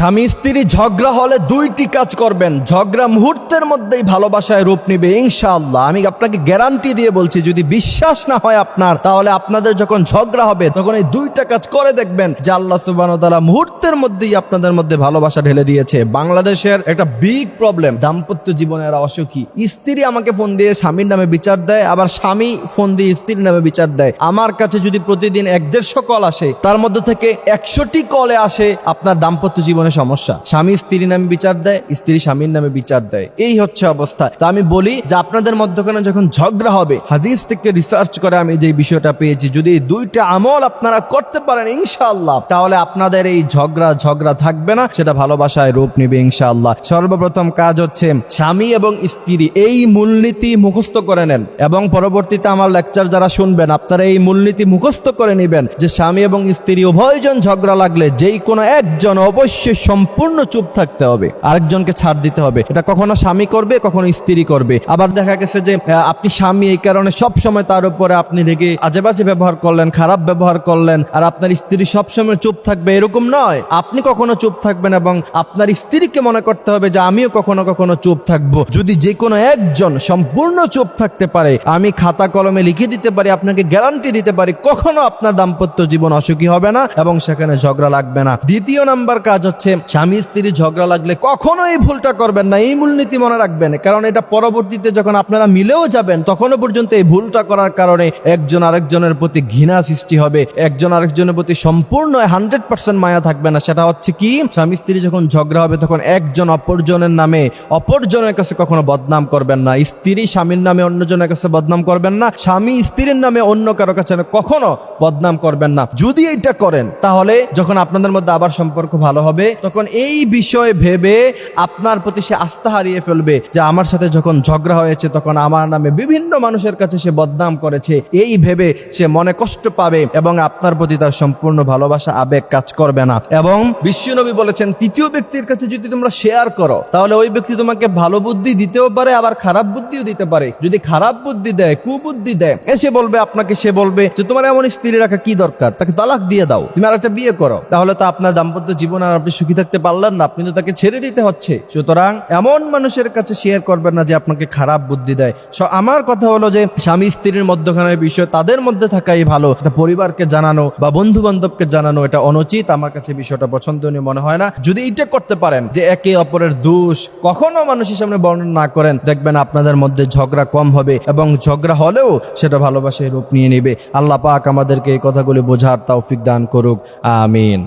স্বামী স্ত্রী ঝগড়া হলে দুইটি কাজ করবেন। ঝগড়া মুহূর্তের মধ্যেই ভালোবাসায় রূপ নিবে, ইনশাআল্লাহ। আমি আপনাকে গ্যারান্টি দিয়ে বলছি, যদি বিশ্বাস না হয় আপনার, তাহলে আপনাদের যখন ঝগড়া হবে, তখন এই দুইটা কাজ করে দেখবেন যে আল্লাহ তাআলা মুহূর্তের মধ্যেই আপনাদের মধ্যে ভালোবাসা ঢেলে দিয়েছে। বাংলাদেশের একটা বিগ প্রবলেম দাম্পত্য জীবনের অসুখী স্ত্রী আমাকে ফোন দিয়ে স্বামীর নামে বিচার দেয়, আবার স্বামী ফোন দিয়ে স্ত্রীর নামে বিচার দেয়। আমার কাছে যদি প্রতিদিন এক দেড়শো কল আসে, তার মধ্যে থেকে একশোটি কলে আসে আপনার দাম্পত্য জীবনে সমস্যা। স্বামী স্ত্রীর নামে বিচার দেয়, স্ত্রী স্বামীর নামে বিচার দেয়। এই হচ্ছে অবস্থা। তা আমি বলি যে আপনাদের মধ্যখানে যখন ঝগড়া হবে, হাদিস থেকে রিসার্চ করে আমি যে বিষয়টা পেয়েছি, যদি দুইটা আমল আপনারা করতে পারেন, ইনশাআল্লাহ, তাহলে আপনাদের এই ঝগড়া ঝগড়া থাকবে না, সেটা ভালোবাসায় রূপ নিবে, ইনশাআল্লাহ। সর্বপ্রথম কাজ হচ্ছে স্বামী এবং স্ত্রী, এই মূলনীতি মুখস্থ করে নেন। এবং পরবর্তীতে আমার লেকচার যারা শুনবেন, আপনারা এই মূলনীতি মুখস্থ করে নেবেন যে স্বামী এবং স্ত্রী উভয়জন ঝগড়া লাগলে যেই কোনো একজন অবশ্যই সম্পূর্ণ চুপ থাকতে হবে। আরেকজনকে ছাড় দিতে হবে। এটা কখনো স্বামী করবে, কখনো স্ত্রী করবে। আবার দেখা গেছে যে আপনি স্বামী এই কারণে সব সময় তার উপরে আপনি রেগে আজে বাজে ব্যবহার করলেন, খারাপ ব্যবহার করলেন, আর আপনার স্ত্রী সবসময় চুপ থাকবে এরকম নয়। আপনি কখনো চুপ থাকবেন এবং আপনার স্ত্রীকে মনে করতে হবে যে, আমিও কখনো কখনো চুপ থাকব। যদি যে কোনো একজন সম্পূর্ণ চুপ থাকতে পারে, আমি খাতা কলমে লিখে দিতে পারি, আপনাকে গ্যারান্টি দিতে পারি, কখনো আপনার দাম্পত্য জীবন অসুখী হবে না এবং সেখানে ঝগড়া লাগবে না। দ্বিতীয় নাম্বার কাজ হচ্ছে স্বামী স্ত্রী ঝগড়া লাগলে কখনো এই ভুলটা করবেন না, এই মূলনীতি মনে রাখবেন। কারণ এটা পরবর্তীতে যখন আপনারা মিলেও যাবেন, তখনও পর্যন্ত এই ভুলটা করার কারণে একজন আরেকজনের প্রতি ঘৃণা সৃষ্টি হবে, একজন আরেকজনের প্রতি সম্পূর্ণ হান্ড্রেড পার্সেন্ট মায়া থাকবে না। সেটা হচ্ছে কি, স্বামী স্ত্রী যখন ঝগড়া হবে, তখন একজন অপরজনের নামে, অপরজনের কাছে কখনো বদনাম করবেন না। স্ত্রী স্বামীর নামে অন্যজনের কাছে বদনাম করবেন না, স্বামী স্ত্রীর নামে অন্য কারও কাছে কখনো বদনাম করবেন না। যদি এইটা করেন, তাহলে যখন আপনাদের মধ্যে আবার সম্পর্ক ভালো হবে তখন এই বিষয়ে ভেবে আপনার প্রতি সে আস্থা হারিয়ে ফেলবে যে আমার সাথে যখন ঝগড়া হয়েছে, তখন আমার নামে বিভিন্ন মানুষের কাছে সে বদনাম করেছে। এই ভেবে সে মনে কষ্ট পাবে এবং আপনার প্রতি তার সম্পূর্ণ ভালোবাসা, আবেগ কাজ করবে না। এবং বিশ্বনবী বলেছেন, তৃতীয় ব্যক্তির কাছে যদি তোমরা শেয়ার করো, তাহলে ওই ব্যক্তি তোমাকে ভালো বুদ্ধি দিতেও পারে, আবার খারাপ বুদ্ধিও দিতে পারে। যদি খারাপ বুদ্ধি দেয়, কুবুদ্ধি দেয় এসে বলবে, আপনাকে সে বলবে যে, তোমার এমন স্ত্রী রাখা কি দরকার? তাকে তালাক দিয়ে দাও। তুমি আর একটা বিয়ে করো। তাহলে তো আপনার দাম্পত্য জীবন আর আপনি সুখী থাকতে পারলেন না, আপনি তো তাকে ছেড়ে দিতে হচ্ছে। সুতরাং এমন মানুষের কাছে শেয়ার করবেন না যে আপনাকে খারাপ বুদ্ধি দেয়। আমার কথা হলো যে, স্বামী স্ত্রীর মধ্যখানের বিষয় তাদের মধ্যে থাকাই ভালো। এটা পরিবারকে জানানো বা বন্ধু বান্ধবকে জানানো এটা অনুচিত। আমার কাছে বিষয়টা পছন্দনীয় মনে হয় না। যদি এটা করতে পারেন যে একে অপরের দোষ কখনো মানুষের সামনে বর্ণনা না করেন, দেখবেন আপনাদের মধ্যে ঝগড়া কম হবে এবং ঝগড়া হলেও সেটা ভালোবাসায় রূপ নিয়ে নেবে। আল্লাহ পাক আমাদেরকে এই কথাগুলি বোঝার তৌফিক দান করুক। আমিন।